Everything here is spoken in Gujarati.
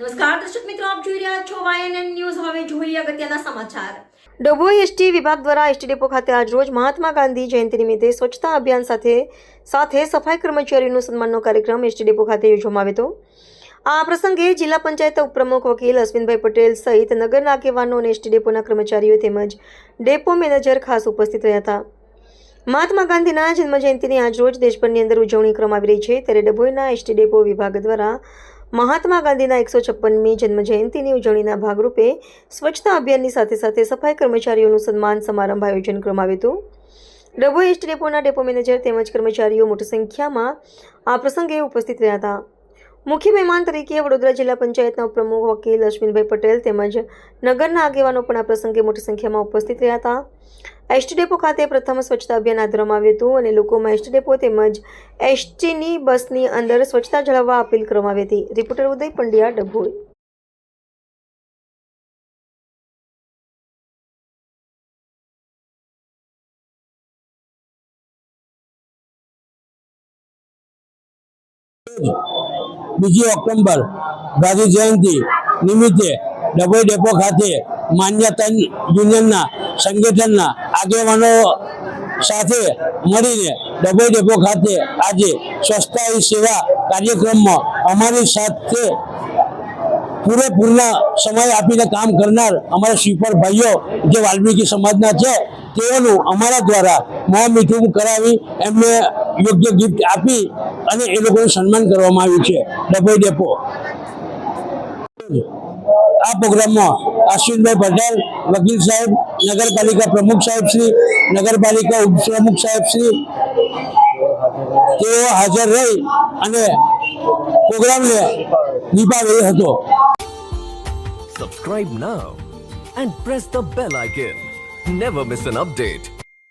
નમસ્કાર, દર્શક મિત્રો, આપ જોઈ રહ્યા છો વાયએનએન ન્યૂઝ હવે જોઈએ અગત્યના સમાચાર. ડભોઈ એસટી વિભાગ દ્વારા એસટી ડેપો ખાતે આજરોજ મહાત્મા ગાંધી જયંતિ નિમિત્તે સ્વચ્છતા અભિયાન સાથે સાથે સફાઈ કર્મચારીઓનું સન્માનનો કાર્યક્રમ એસટી ડેપો ખાતે યોજવામાં આવ્યો હતો. આ પ્રસંગે જિલ્લા પંચાયત ઉપપ્રમુખ વકીલ અશ્વિનભાઈ પટેલ સહિત નગરના આગેવાનો અને એસટી ડેપોના કર્મચારીઓ તેમજ ડેપો મેનેજર ખાસ ઉપસ્થિત રહ્યા હતા. મહાત્મા ગાંધીના જન્મજયંતિની આજરોજ દેશભરની અંદર ઉજવણી કરવામાં આવી રહી છે. ત્યારે ડભોઈના એસટી ડેપો વિભાગ દ્વારા મહાત્મા ગાંધીના એકસો છપ્પનમી જન્મજયંતિની ઉજવણીના ભાગરૂપે સ્વચ્છતા અભિયાનની સાથે સાથે સફાઈ કર્મચારીઓનું સન્માન સમારંભ આયોજન કરવામાં આવ્યું હતું. ડબો એસટી ડેપોના ડેપો મેનેજર તેમજ કર્મચારીઓ મોટી સંખ્યામાં આ પ્રસંગે ઉપસ્થિત રહ્યા હતા. મુખ્ય મહેમાન તરીકે વડોદરા જિલ્લા પંચાયતના ઉપપ્રમુખ વકીલ અશ્વિનભાઈ પટેલ તેમજ નગરના આગેવાનો પણ આ પ્રસંગે મોટી સંખ્યામાં ઉપસ્થિત રહ્યા હતા. એસટી ડેપો ખાતે પ્રથમ સ્વચ્છતા અભિયાન હાથ ધરવામાં આવ્યું હતું અને લોકોમાં એસટી તેમજ એસટીની બસની અંદર સ્વચ્છતા જાળવવા અપીલ કરવામાં આવી હતી. રિપોર્ટર ઉદય પંડ્યા, ડભોઈ. બીજી ઓક્ટોબર ગાંધી જયંતિ નિમિત્તે ડભોઈ ડેપો ખાતે માન્ય તન યુનિયનના સંગઠનના આગેવાનો સાથે મળીને ડબો ડેપો ખાતે આજે સ્વચ્છતા સેવા કાર્યક્રમમાં અમારી સાથે પૂરેપૂરના સમય આપીને કામ કરનાર અમારા સ્વીપર ભાઈઓ જે વાલ્મીકી સમાજના છે, તેઓનું અમારા દ્વારા મોં મીઠું કરાવી એમને યોગ્ય ગિફ્ટ આપી અને એ લોકોનું સન્માન કરવામાં આવ્યું છે. ડભોઈ ડેપો આ પ્રોગ્રામમાં અશ્વિનભાઈ પટેલ, વકીલ સાહેબ, નગરપાલિકા પ્રમુખ સાહેબ શ્રી, નગરપાલિકા ઉપપ્રમુખ સાહેબ શ્રી, તેઓ હાજર રહી અને પ્રોગ્રામને નિભાવેલ હતો subscribe now and press the bell icon never miss an update.